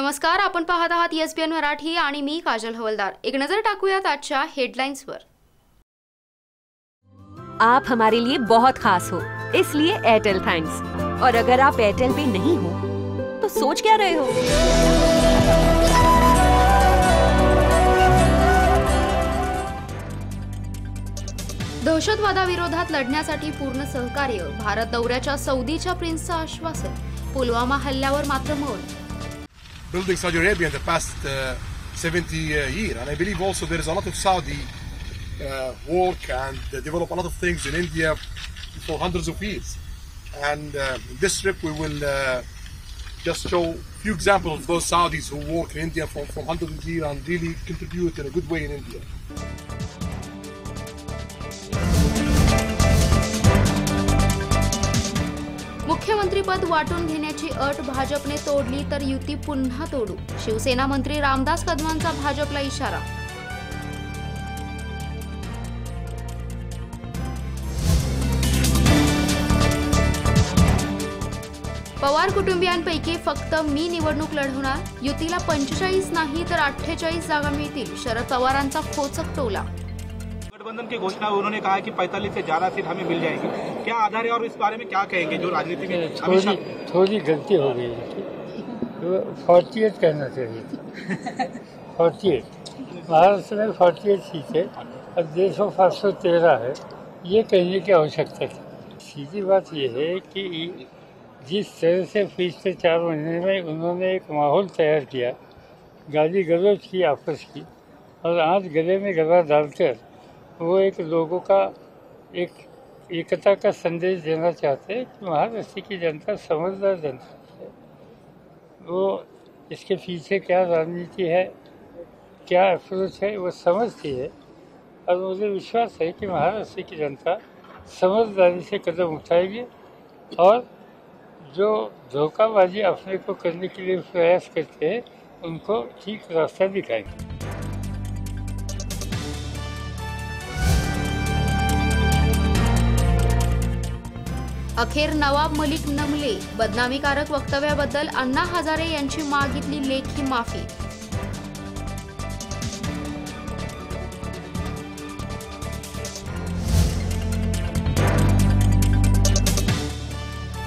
नमस्कार आपण पाहत आहात एस पी एन मराठी आणि मी काजल हवलदार. एक नजर टाकूयात आजच्या हेडलाईन्सवर आप हमारे लिए बहुत खास हो इसलिए एयरटेल थैंक्स और अगर आप एयरटेल पे नहीं हो तो सोच क्या रहे हो? दहशतवादाविरोधात लढण्यासाठी पूर्ण सहकार्य भारत दौऱ्याच्या सौदीच्या प्रिन्सचं आश्वासन पुलवामा हल्ल्यावर मात्र मौन. Building Saudi Arabia in the past uh, 70 uh, year, and I believe also there is a lot of Saudi uh, work and they develop a lot of things in India for hundreds of years. And this trip, we will just show a few examples of those Saudis who work in India for hundreds of years and really contribute in a good way in India. मुख्यमंत्रीपद वाटून घेण्याची अट भाजपने तोडली तर युती पुन्हा तोडू. शिवसेना मंत्री रामदास कदमांचा भाजपला इशारा. पवार कुटुंबियांपैकी फक्त मी निवडणूक लढवणार युतीला पंचेचाळीस नाही तर अठ्ठेचाळीस जागा मिळतील शरद पवारांचा खोचक टोला. गठबंधन की घोषणा उन्होंने कहा कि 45 से ज़्यादा सीट हमें मिल जाएगी। क्या आधार है और इस बारे में क्या कहेंगे जो राजनीति में थोड़ी थोड़ी गलती हो गई है। फोर्टी एट कहना चाहिए। फोर्टी एट महाराष्ट्र में फोर्टी एट सीटें अब देश में पाँच सौ तेरह है। ये कहने की आवश्यकता थी सीधी बात यह है कि जिस तरह से पिछले चार महीने में उन्होंने एक माहौल तैयार किया गाली गलौज की आपस की और आज गले में गला डालकर वो एक लोगों का एक एकता का संदेश देना चाहते हैं कि महाराष्ट्र की जनता, समझदार जनता है। वो इसके पीछे क्या राजनीति है, क्या अप्रोच है, वो समझती है। और मुझे विश्वास है कि महाराष्ट्र की जनता समझदारी से कदम उठाएगी और जो धोखाबाजी अपने को करने के लिए प्रयास करते हैं, उनको ठीक रास्ता दिखाएँगे। अखेर नवाब मलिक नमले. बदनामीकारक वक्तव्याबद्दल अण्णा हजारे यांची मागितली लेखी माफी.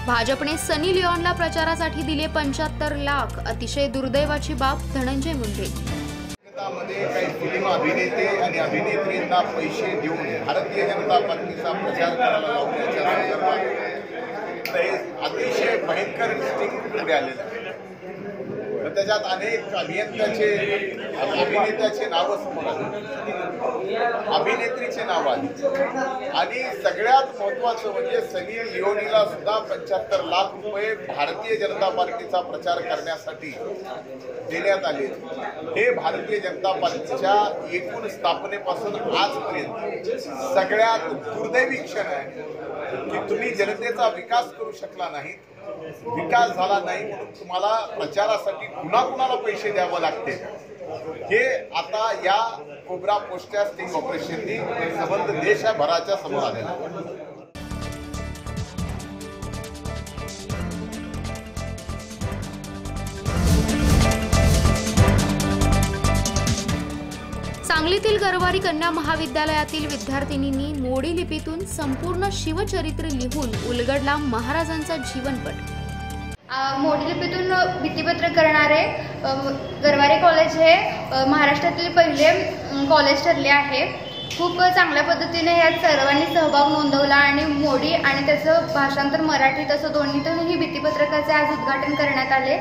भाजपने सनी लिओनला प्रचारासाठी दिले पंच्याहत्तर लाख. अतिशय दुर्दैवाची बाब धनंजय मुंडे. काही फिल्म अभिनेते आणि अभिनेत्रींना पैसे देऊन भारतीय जनता पार्टीचा प्रचार करायला लावण्याच्या संदर्भात हे अतिशय भयंकर स्टिंग पुढे आलेलं आहे. त्याच्यात अनेक अभियंत्याचे अभिनेत्याचे नावं समोर आली. अभिनेत्रीचे नाव आली. आणि सगळ्यात महत्वाचं म्हणजे सनी लिओनीला सुद्धा पंच्याहत्तर लाख रुपये भारतीय जनता पार्टीचा प्रचार करण्यासाठी देण्यात आले. हे भारतीय जनता पार्टीच्या एकूण स्थापनेपासून आजपर्यंत सगळ्यात दुर्दैवी क्षण आहे की तुम्ही जनतेचा विकास करू शकला नाही विकास झाला नाही म्हणून तुम्हाला प्रचारासाठी पुन्हा कुणाला पैसे द्यावं लागते? हे आता या कोबरा पोस्टच्या स्टिंग ऑपरेशननी संबंध देशभराच्या समोर आलेला आहे सांगलीतील गरवारी कन्या महाविद्यालयातील विद्यार्थिनींनी मोडी लिपीतून संपूर्ण शिवचरित्र लिहून उलगडला महाराजांचा जीवनपट. मोडी लिपीतून भीतीपत्र करणारे गरवारे कॉलेज हे महाराष्ट्रातील पहिले कॉलेज ठरले आहे. खूप चांगल्या पद्धतीने यात सर्वांनी सहभाग नोंदवला आणि मोडी आणि त्याचं भाषांतर मराठी तसं दोन्हीतूनही भीतीपत्रकाचे आज उद्घाटन करण्यात आले.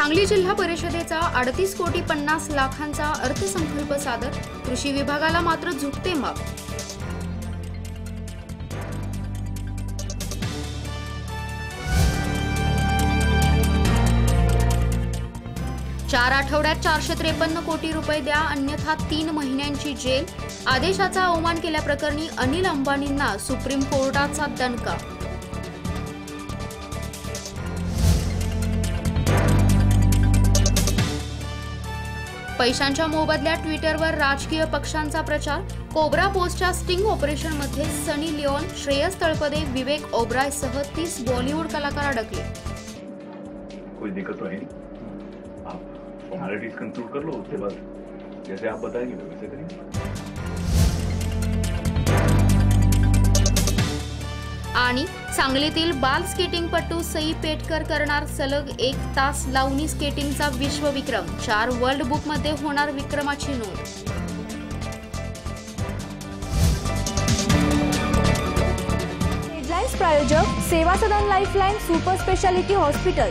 सांगली जिल्हा परिषदेचा अडतीस कोटी पन्नास लाखांचा अर्थसंकल्प सादर. कृषी विभागाला मात्र झुकते माप चार आठवड्यात चारशे त्रेपन्न कोटी रुपये द्या अन्यथा तीन महिन्यांची जेल. आदेशाचा अवमान केल्याप्रकरणी अनिल अंबानींना सुप्रीम कोर्टाचा दणका. पैशांच्या मोबदल्यात ट्विटरवर राजकीय पक्षांचा प्रचार कोब्रा पोस्टच्या स्टिंग ऑपरेशनमध्ये सनी लिओन श्रेयस तळपदे विवेक ओब्राय सह तीस बॉलिवूड कलाकार अडकले. कोई दिक्कत तो है आप फॉर्मेलिटीज कंक्लूड कर लो उसके बाद जैसे आप बताएंगे वैसे करेंगे। आणि सांगलीतील बाल स्केटिंगपटू सई पेटकर करणार सलग एक तास लावणी स्केटिंगचा विश्वविक्रम. चार वर्ल्ड बुकमध्ये होणार विक्रमाची नोंद. प्रायोजक Seva Sadan lifeline super speciality hospital